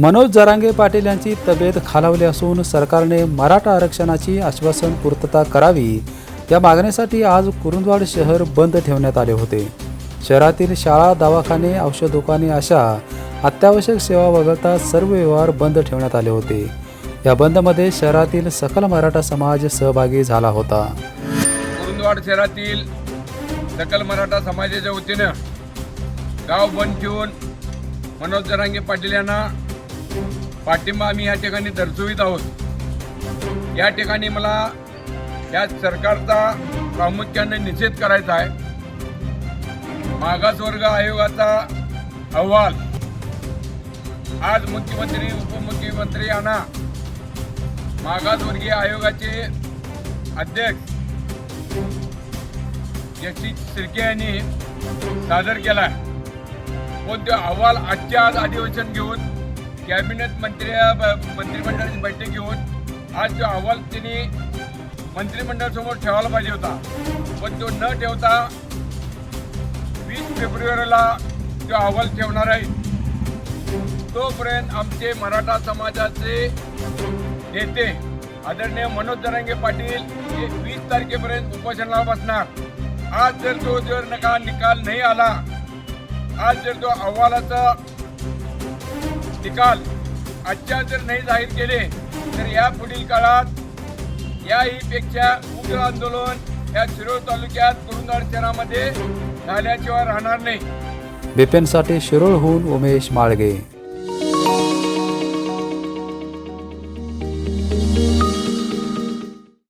मनोज जरांगे पाटील यांची तब्येत खालावली असून सरकारने मराठा आरक्षणाची आश्वासन पूर्तता करावी. या मागणीसाठी आज कुरुंदवाड शहर बंद ठेवण्यात आले होते. शहरातील शाळा दवाखाने औषध दुकाने अशा अत्यावश्यक सेवा वगळता सर्व व्यवहार बंद ठेवण्यात आले होते. या बंदमध्ये शहरातील सकल मराठा समाज सहभागी झाला होता. कुरुंदवाड शहरातील सकल मराठा समाजाच्या वतीनं गाव बंद ठेवून मनोज जरांगे पाटील यांना पाठिंबा आम्ही या ठिकाणी दर्शवित आहोत. या ठिकाणी मला या सरकारचा प्रामुख्याने निषेध करायचा आहे. मागासवर्ग आयोगाचा अहवाल. आज मुख्यमंत्री उपमुख्यमंत्री यांना मागासवर्गीय आयोगाचे अध्यक्ष जगदीश शिर्के यांनी सादर केला आहे. पण तो अहवाल आजच्या आज अधिवेशन घेऊन कॅबिनेट मंत्री मंत्रिमंडळाची बैठक घेऊन आज जो अहवाल त्यांनी मंत्रिमंडळासमोर ठेवायला पाहिजे होता. पण तो न ठेवता वीस फेब्रुवारीला जो अहवाल ठेवणार आहे तोपर्यंत आमचे मराठा समाजाचे नेते आदरणीय मनोज जरांगे पाटील हे वीस तारखेपर्यंत उपोषणाला बसणार. आज जर तो जर नका निकाल नाही आला आज जर तो अहवालाचा निकाल आजच्या जर नाही जाहीर केले तर या पुढील काळात याहीपेक्षा उग्र आंदोलन या शिरोळ तालुक्यात कुरुंदाड शहरामध्ये झाल्याशिवाय राहणार नाही. बिपिनसाठी शिरोळहून उमेश माळगे.